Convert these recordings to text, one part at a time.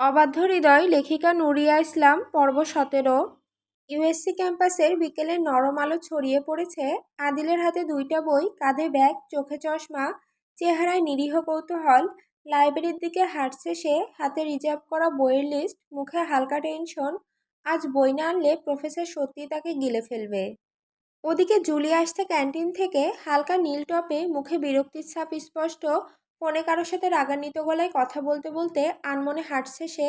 অবাধ্য হৃদয় লেখিকা নুরিয়া ইসলাম, পর্ব সতেরো। ইউএসসি ক্যাম্পাসের বিকেলে নরম আলো ছড়িয়ে পড়েছে। আদিলের হাতে দুইটা বই, কাঁধে ব্যাগ, চোখে চশমা, চেহারায় নিরীহ কৌতূহল। লাইব্রেরির দিকে হাঁটছে সে, হাতে রিজার্ভ করা বইয়ের লিস্ট, মুখে হালকা টেনশন। আজ বই না আনলে প্রফেসর সত্যি তাকে গিলে ফেলবে। ওদিকে জুলি ক্যান্টিন থেকে হালকা নীল টপে মুখে বিরক্তির ছাপ স্পষ্ট ফোনে কারোর সাথে রাগান্বিত গলায় কথা বলতে বলতে আনমনে হাঁটছে সে।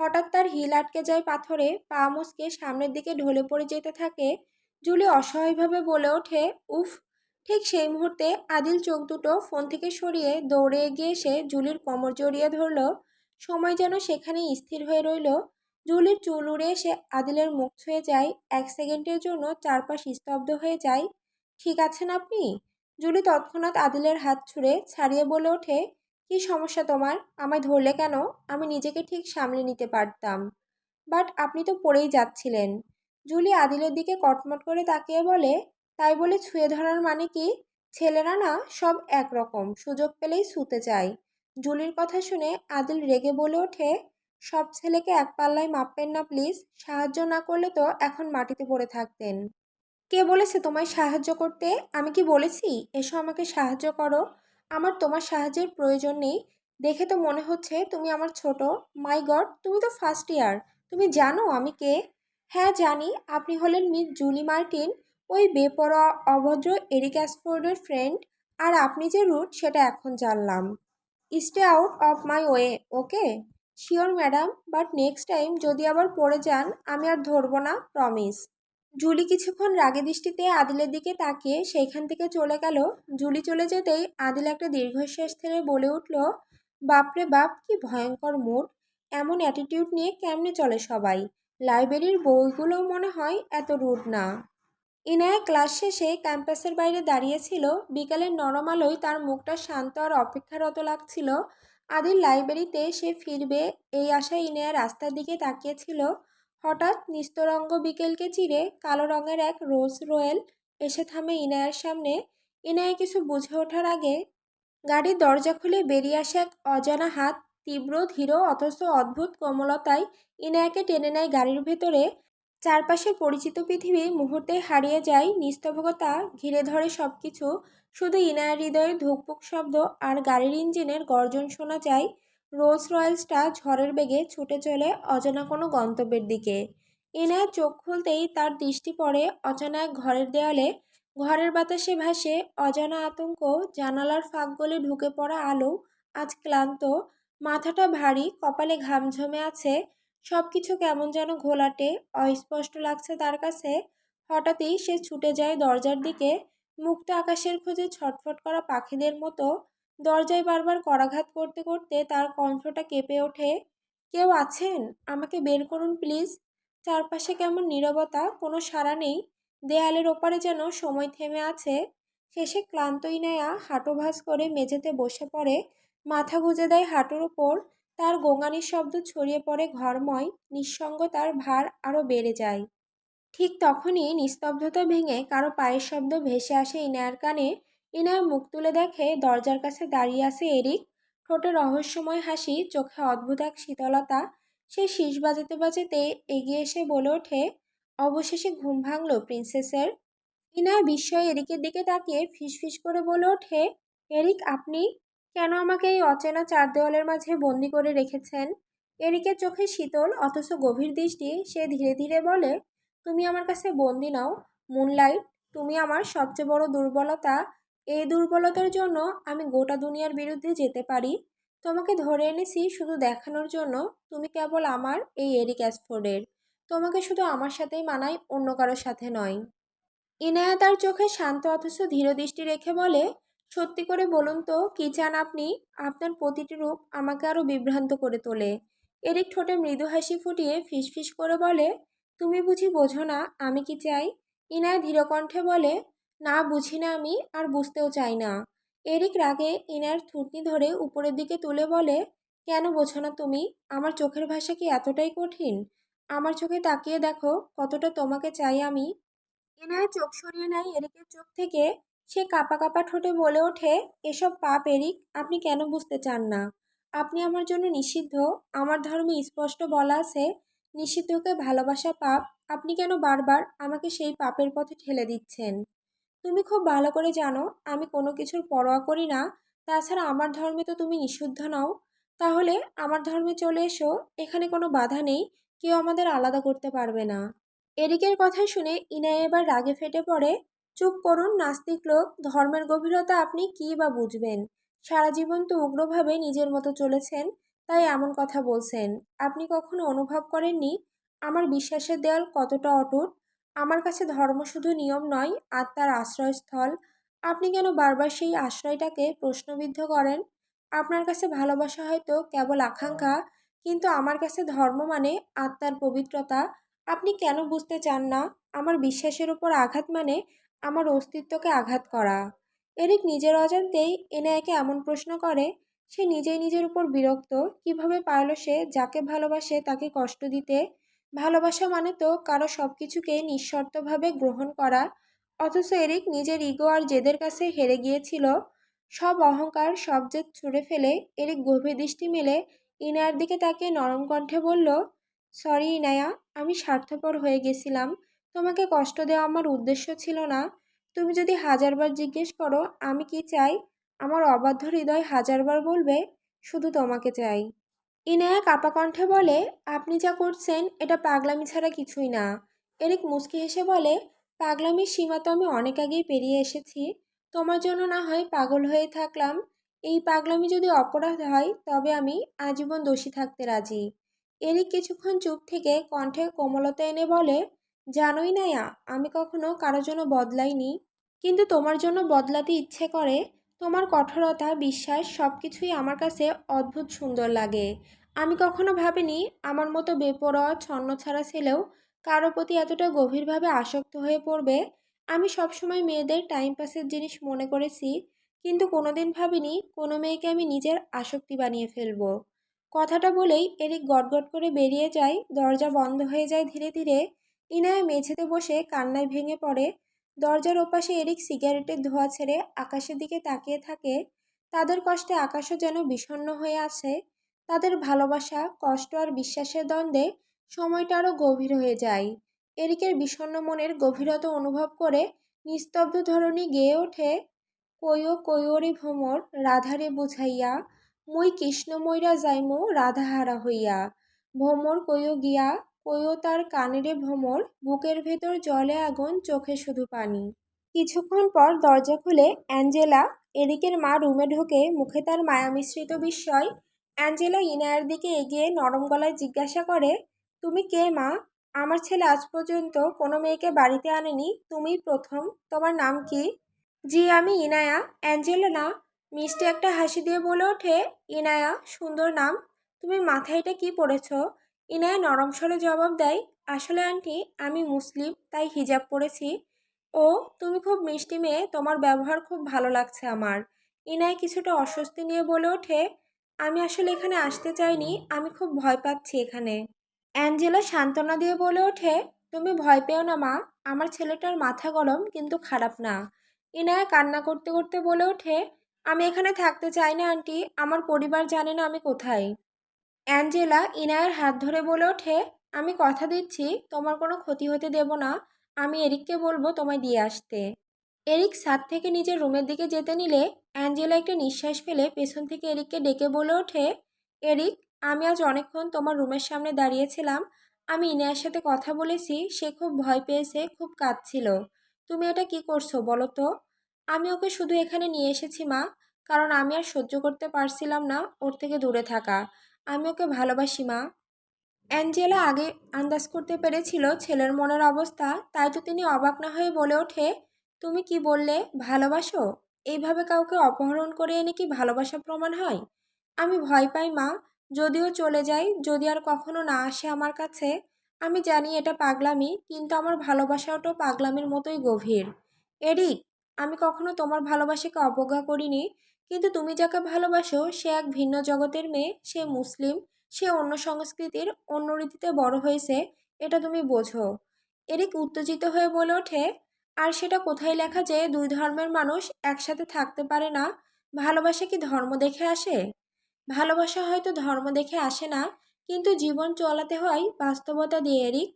হঠাৎ তার হিল আটকে যায় পাথরে, পা মুচকে সামনের দিকে ঢলে পড়ে যেতে থাকে। জুলি অসহায়ভাবে বলে ওঠে, উফ! ঠিক সেই মুহূর্তে আদিল চোখ দুটো ফোন থেকে সরিয়ে দৌড়ে এগিয়ে এসে জুলির কোমর জড়িয়ে ধরল। সময় যেন সেখানেই স্থির হয়ে রইল। জুলির চুল উড়ে এসে আদিলের মুখ ছুঁয়ে যায়। এক সেকেন্ডের জন্য চারপাশ স্তব্ধ হয়ে যায়। ঠিক আছেন আপনি? জুলি তৎক্ষণাৎ আদিলের হাত ছুঁড়ে ছাড়িয়ে বলে ওঠে, কি সমস্যা তোমার? আমায় ধরলে কেন? আমি নিজেকে ঠিক সামলে নিতে পারতাম। বাট আপনি তো পড়েই যাচ্ছিলেন। জুলি আদিলের দিকে কটমট করে তাকিয়ে বলে, তাই বলে ছুঁয়ে ধরার মানে কি? ছেলেরা না সব একরকম, সুযোগ পেলেই ছুতে চায়। জুলির কথা শুনে আদিল রেগে বলে ওঠে, সব ছেলেকে এক পাল্লায় মাপবেন না প্লিজ, সাহায্য না করলে তো এখন মাটিতে পড়ে থাকতেন। কে বলেছে তোমায় সাহায্য করতে? আমি কি বলেছি? এসো আমাকে সাহায্য করো। আমার তোমার সাহায্যের প্রয়োজন নেই। দেখে তো মনে হচ্ছে তুমি আমার ছোট। মাই গড, তুমি তো ফার্স্ট ইয়ার। তুমি জানো আমি কে? হ্যাঁ জানি। আপনি হলেন মিস জুলি মার্টিন, ওই বেপরোয়া, অভদ্র এরিক অ্যাসফোর্ডের ফ্রেন্ড। আর আপনি যে রুট, সেটা এখন জানলাম। Stay out of my way, okay? Sure, madam. But next time যদি আবার পড়ে যান, আমি আর ধরবো না, প্রমিস। জুলি কিছুক্ষণ রাগে দৃষ্টিতে আদিলের দিকে তাকিয়ে সেইখান থেকে চলে গেল। জুলি চলে যেতেই আদিল একটা দীর্ঘশ্বাস ছেড়ে বলে উঠল, বাপরে বাপ, কি ভয়ঙ্কর মুড এমন অ্যাটিটিউড নিয়ে কেমনে চলে সবাই? লাইব্রেরির বইগুলোও মনে হয় এত রুড না। ইনায়া ক্লাস শেষে ক্যাম্পাসের বাইরে দাঁড়িয়েছিল বিকালের নরম আলোয় তার মুখটা শান্ত আর অপেক্ষারত লাগছিল। আদিল লাইব্রেরিতে সে ফিরবে, এই আশায় ইনায়া রাস্তার দিকে তাকিয়েছিল হঠাৎ নিস্তরঙ্গ বিকেলকে চিরে কালো রঙের এক রোজ রয়েল এসে থামে ইনায়ের সামনে। ইনায়া কিছু বুঝে ওঠার আগে গাড়ির দরজা খুলে বেরিয়ে আসে এক অজানা হাত, তীব্র, ধীর, অথচ অদ্ভুত কোমলতায় ইনায়াকে টেনে নেয় গাড়ির ভেতরে। চারপাশের পরিচিত পৃথিবী মুহূর্তে হারিয়ে যায় নিস্তবকতা ঘিরে ধরে সব কিছু শুধু ইনায়ার হৃদয়ের ধুকপুক শব্দ আর গাড়ির ইঞ্জিনের গর্জন শোনা যায়। রোলস রয়েলসটা ঝড়ের বেগে ছুটে চলে অজানা কোনো গন্তব্যের দিকে। ইনায়ার চোখ খুলতেই তার দৃষ্টি পড়ে অচেনা এক ঘরের দেয়ালে। ঘরের বাতাসে ভাসে অজানা আতঙ্ক, জানালার ফাঁক গলে ঢুকে পড়া আলো, আজ ক্লান্ত, মাথাটা ভারী, কপালে ঘাম জমে আছে সব কিছু কেমন যেন ঘোলাটে, অস্পষ্ট লাগছে তার কাছে। হঠাৎই সে ছুটে যায় দরজার দিকে মুক্ত আকাশের খোঁজে ছটফট করা পাখিদের মতো। দরজায় বারবার করাঘাত করতে করতে তার কণ্ঠটা কেঁপে ওঠে, কেউ আছেন? আমাকে বের করুন প্লিজ। চারপাশে কেমন নীরবতা, কোনো সাড়া নেই, দেয়ালের ওপারে যেন সময় থেমে আছে। শেষে ক্লান্ত ইনায়া হাঁটু ভাঁজ করে মেঝেতে বসে পড়ে, মাথা গুঁজে দেয় হাঁটুর ওপর, তার গোঙানির শব্দ ছড়িয়ে পড়ে ঘরময় নিঃসঙ্গতার ভার আরও বেড়ে যায়। ঠিক তখনই নিস্তব্ধতা ভেঙে কারও পায়ের শব্দ ভেসে আসে ইনায়ার কানে। ইনায়া মুখ তুলে দেখে দরজার কাছে দাঁড়িয়ে আছে এরিক। ঠোঁটে রহস্যময় হাসি, চোখে অদ্ভুত এক শীতলতা। সে শীষ বাজাতে বাজাতে এগিয়ে এসে বলে ওঠে, অবশেষে ঘুম ভাঙল, প্রিন্সেসের? ইনায়া বিস্ময় এরিকের দিকে তাকিয়ে ফিসফিস করে বলে ওঠে, এরিক, আপনি কেন আমাকে এই অচেনা চার দেওয়ালের মাঝে বন্দি করে রেখেছেন? এরিকের চোখে শীতল, অথচ গভীর দৃষ্টি, সে ধীরে ধীরে বলে, তুমি আমার কাছে বন্দি নাও। মুনলাইট, তুমি আমার সবচেয়ে বড় দুর্বলতা। এই দুর্বলতার জন্য আমি গোটা দুনিয়ার বিরুদ্ধে যেতে পারি? তোমাকে ধরে এনেছি শুধু দেখানোর জন্য। তুমি কেবল আমার এই এরিক অ্যাসফোর্ডের। তোমাকে শুধু আমার সাথেই মানাই, অন্য কারোর সাথে নয়। ইনায়া তার চোখে শান্ত অথচ ধীর দৃষ্টি রেখে বলে, সত্যি করে বলুন তো, কী চান আপনি? আপনার প্রতিটি রূপ আমাকে আরও বিভ্রান্ত করে তোলে। এরিক ঠোঁটে মৃদু হাসি ফুটিয়ে ফিসফিস করে বলে, তুমি বুঝি বোঝো না, আমি কি চাই? ইনায় ধীরকণ্ঠে বলে না বুঝি না আমি, আর বুঝতেও চাই না। এরিক রাগে ইনার থুতনি ধরে উপরের দিকে তুলে বলে, কেন বোঝো না তুমি? আমার চোখের ভাষা কি এতটাই কঠিন? আমার চোখে তাকিয়ে দেখো, কতটা তোমাকে চাই আমি। ইনায় চোখ সরিয়ে নেয় এরিকের চোখ থেকে। সে কাপা কাপা ঠোঁটে বলে ওঠে, এসব পাপ এরিক, আপনি কেন বুঝতে চান না? আপনি আমার জন্য নিষিদ্ধ, আমার ধর্মে স্পষ্ট বলা আছে, নিষিদ্ধকে ভালোবাসা পাপ, আপনি কেন বারবার আমাকে সেই পাপের পথে ঠেলে দিচ্ছেন? তুমি খুব ভালো করে জানো, আমি কোনো কিছুর পরোয়া করি না। তাছাড়া আমার ধর্মে তো তুমি নিষিদ্ধ নও। তাহলে আমার ধর্মে চলে এসো, এখানে কোনো বাধা নেই, কেউ আমাদের আলাদা করতে পারবে না। এরিকের কথা শুনে ইনায় এবার রাগে ফেটে পড়ে। চুপ করুন, নাস্তিক লোক, ধর্মের গভীরতা আপনি কী বা বুঝবেন? সারা জীবন তো উগ্রভাবে নিজের মতো চলেছেন, তাই এমন কথা বলছেন। আপনি কখনো অনুভব করেননি? আমার বিশ্বাসের দেয়াল কতটা অটুট? আমার কাছে ধর্ম শুধু নিয়ম নয়, আত্মার আশ্রয়স্থল। আপনি কেন বারবার সেই আশ্রয়টাকে প্রশ্নবিদ্ধ করেন? আপনার কাছে ভালোবাসা হয়তো কেবল আকাঙ্ক্ষা, কিন্তু আমার কাছে ধর্ম মানে আত্মার পবিত্রতা। আপনি কেন বুঝতে চান না? আমার বিশ্বাসের উপর আঘাত মানে আমার অস্তিত্বকে আঘাত করা। এরিক নিজের অজান্তেই এনায়াকে এমন প্রশ্ন করে, সে নিজেই নিজের উপর বিরক্ত। কীভাবে পারল সে যাকে ভালোবাসে তাকে কষ্ট দিতে? ভালোবাসা মানে তো কারও সব কিছুকে নিঃশর্তভাবে গ্রহণ করা। অথচ এরিক নিজের ইগো আর জেদের কাছে হেরে গিয়েছিল। সব অহংকার, সব জেদ ছুঁড়ে ফেলে এরিক গভীর দৃষ্টি মেলে ইনায়ার দিকে তাকে নরম কণ্ঠে বলল, সরি ইনায়া, আমি স্বার্থপর হয়ে গেছিলাম। তোমাকে কষ্ট দেওয়া আমার উদ্দেশ্য ছিল না। তুমি যদি হাজারবার জিজ্ঞেস করো, আমি কি চাই? আমার অবাধ্য হৃদয় হাজারবার বলবে, শুধু তোমাকে চাই। ইনায়া কাপা কণ্ঠে বলে, আপনি যা করছেন, এটা পাগলামি ছাড়া কিছুই না। এরিক মুচকি হেসে বলে, পাগলামির সীমা তো আমি অনেক আগেই পেরিয়ে এসেছি। তোমার জন্য না হয় পাগল হয়ে থাকলাম। এই পাগলামি যদি অপরাধ হয়, তবে আমি আজীবন দোষী থাকতে রাজি। এরিক কিছুক্ষণ চুপ থেকে কণ্ঠে কোমলতা এনে বলে, জানোই নায়া আমি কখনো কারও জন্য বদলাইনি। কিন্তু তোমার জন্য বদলাতে ইচ্ছে করে তোমার কঠোরতা, বিশ্বাস সব কিছুই আমার কাছে অদ্ভুত সুন্দর লাগে। আমি কখনো ভাবিনি আমার মতো বেপরোয়া ছন্ন ছাড়া ছেলেও কারও প্রতি এতটা গভীরভাবে আসক্ত হয়ে পড়বে। আমি সবসময় মেয়েদের টাইম পাসের জিনিস মনে করেছি, কিন্তু কোনোদিন ভাবিনি কোনো মেয়েকে আমি নিজের আসক্তি বানিয়ে ফেলব। কথাটা বলেই এরিক গটগট করে বেরিয়ে যায়, দরজা বন্ধ হয়ে যায় ধীরে ধীরে। ইনায়া মেঝেতে বসে কান্নায় ভেঙে পড়ে দরজার ওপাশে এরিক সিগারেটের ধোঁয়া ছেড়ে আকাশের দিকে তাকিয়ে থাকে। তাদের কষ্টে আকাশও যেন বিষণ্ণ হয়ে আছে। তাদের ভালোবাসা, কষ্ট আর বিশ্বাসের দ্বন্দ্বে সময়টা আরও গভীর হয়ে যায়। এরিকের বিষণ্ণ মনের গভীরতা অনুভব করে নিস্তব্ধ ধরনী গেয়ে ওঠে, কয়ো কয়োরে ভ্রমর, রাধারে বুঝাইয়া, মুই কৃষ্ণময়রা যাইমো, রাধাহারা হইয়া। ভ্রমর কয়ো গিয়া কয়ো তার কানেরে ভ্রমর, বুকের ভেতর জলে আগুন, চোখে শুধু পানি। কিছুক্ষণ পর দরজা খুলে অ্যাঞ্জেলা এরিকের মা রুমে ঢোকে, মুখে তার মায়া মিশ্রিত বিস্ময়। অ্যাঞ্জেলা ইনায়ার দিকে এগিয়ে নরম গলায় জিজ্ঞাসা করে, তুমি কে মা? আমার ছেলে আজ পর্যন্ত কোনো মেয়েকে বাড়িতে আনেনি। তুমি প্রথম। তোমার নাম কি? জি, আমি ইনায়া। অ্যাঞ্জেলা না, মিষ্টি একটা হাসি দিয়ে বলে ওঠে, ইনায়া, সুন্দর নাম। তুমি মাথায় এটা কী পড়েছ? ইনায়া নরম স্বরে জবাব দেয়, আসলে আন্টি, আমি মুসলিম, তাই হিজাব পরেছি। ও, তুমি খুব মিষ্টি মেয়ে, তোমার ব্যবহার খুব ভালো লাগছে আমার। ইনায় কিছুটা অস্বস্তি নিয়ে বলে ওঠে, আমি আসলে এখানে আসতে চাইনি, আমি খুব ভয় পাচ্ছি এখানে। অ্যাঞ্জেলা সান্ত্বনা দিয়ে বলে ওঠে, তুমি ভয় পেও না মা, আমার ছেলেটার মাথা গরম, কিন্তু খারাপ না। ইনায়া কান্না করতে করতে বলে ওঠে, আমি এখানে থাকতে চাই না আন্টি, আমার পরিবার জানে না আমি কোথায়। অ্যাঞ্জেলা ইনায়ের হাত ধরে বলে ওঠে, আমি কথা দিচ্ছি, তোমার কোনো ক্ষতি হতে দেব না। আমি এরিককে বলব তোমায় দিয়ে আসতে। এরিক ছাদ থেকে নিজের রুমের দিকে যেতে নিলে অ্যাঞ্জেলা একটা নিঃশ্বাস ফেলে পেছন থেকে এরিককে ডেকে বলে ওঠে, এরিক, আমি আজ অনেকক্ষণ তোমার রুমের সামনে দাঁড়িয়েছিলাম। আমি ইনায়ের সাথে কথা বলেছি, সে খুব ভয় পেয়েছে, খুব কাঁদছিল। তুমি এটা কি করছ বলো তো? আমি ওকে শুধু এখানে নিয়ে এসেছি মা, কারণ আমি আর সহ্য করতে পারছিলাম না ওর থেকে দূরে থাকা। আমি ওকে ভালোবাসি, মা। অ্যাঞ্জেলা আগে আন্দাজ করতে পেরেছিল ছেলের মনের অবস্থা, তাই তো তিনি অবাক না হয়ে বলে ওঠে, তুমি কি বললে, ভালোবাসো? এইভাবে কাউকে অপহরণ করে এনে কি ভালোবাসা প্রমাণ হয়? আমি ভয় পাই, মা। যদিও চলে যাই, যদি আর কখনো না আসে আমার কাছে, আমি জানি এটা পাগলামি, কিন্তু আমার ভালোবাসাটাও পাগলামির মতোই গভীর। এরিক, আমি কখনো তোমার ভালোবাসাকে অবজ্ঞা করিনি কিন্তু তুমি যাকে ভালোবাসো, সে এক ভিন্ন জগতের মেয়ে, সে মুসলিম, সে অন্য সংস্কৃতির অন্য রীতিতে বড় হয়েছে, এটা তুমি বোঝো। এরিক উত্তেজিত হয়ে বলে ওঠে, আর সেটা কোথায় লেখা যে দুই ধর্মের মানুষ একসাথে থাকতে পারে না? ভালোবাসা কি ধর্ম দেখে আসে? ভালোবাসা হয়তো ধর্ম দেখে আসে না, কিন্তু জীবন চলাতে হয় বাস্তবতা দিয়ে, এরিক।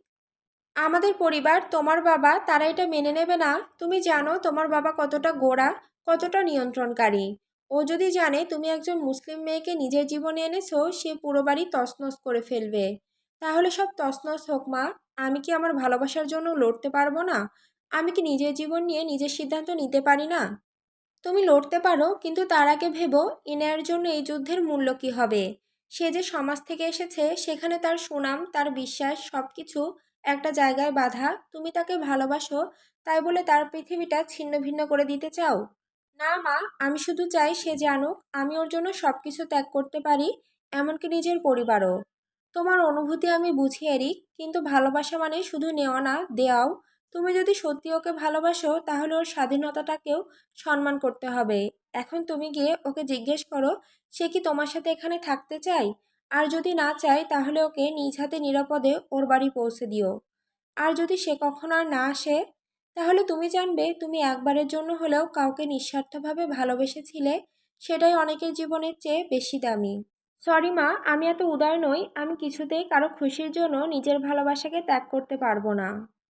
আমাদের পরিবার, তোমার বাবা, তারা এটা মেনে নেবে না। তুমি জানো তোমার বাবা কতটা গোড়া, কতটা নিয়ন্ত্রণকারী। ও যদি জানে তুমি একজন মুসলিম মেয়েকে নিজের জীবনে এনেছো, সে পুরো বাড়ি তছনছ করে ফেলবে। তাহলে সব তছনছ হোক, মা। আমি কি আমার ভালোবাসার জন্য লড়তে পারব না? আমি কি নিজের জীবন নিয়ে নিজের সিদ্ধান্ত নিতে পারি না? তুমি লড়তে পারো, কিন্তু তার আগে ভেবো, ইনায়ের জন্য এই যুদ্ধের মূল্য কি হবে? সে যে সমাজ থেকে এসেছে, সেখানে তার সুনাম, তার বিশ্বাস সব কিছু একটা জায়গায় বাঁধা। তুমি তাকে ভালোবাসো, তাই বলে তার পৃথিবীটা ছিন্ন ভিন্ন করে দিতে চাও? না মা, আমি শুধু চাই সে জানুক, আমি ওর জন্য সব কিছু ত্যাগ করতে পারি, এমনকি নিজের পরিবারও। তোমার অনুভূতি আমি বুঝি এরিক কিন্তু ভালোবাসা মানে শুধু নেওয়া না, দেওয়াও। তুমি যদি সত্যি ওকে ভালোবাসো, তাহলে ওর স্বাধীনতাটাকেও সম্মান করতে হবে। এখন তুমি গিয়ে ওকে জিজ্ঞেস করো, সে কি তোমার সাথে এখানে থাকতে চায়? আর যদি না চায়, তাহলে ওকে নিজ হাতে নিরাপদে ওর বাড়ি পৌঁছে দিও। আর যদি সে কখনো আর না আসে তাহলে তুমি জানবে তুমি একবারের জন্য হলেও কাউকে নিঃস্বার্থভাবে ভালোবেসেছিলে, সেটাই অনেকের জীবনের চেয়ে বেশি দামি। সরি মা, আমি এত উদার নই, আমি কিছুতেই কারও খুশির জন্য নিজের ভালোবাসাকে ত্যাগ করতে পারব না।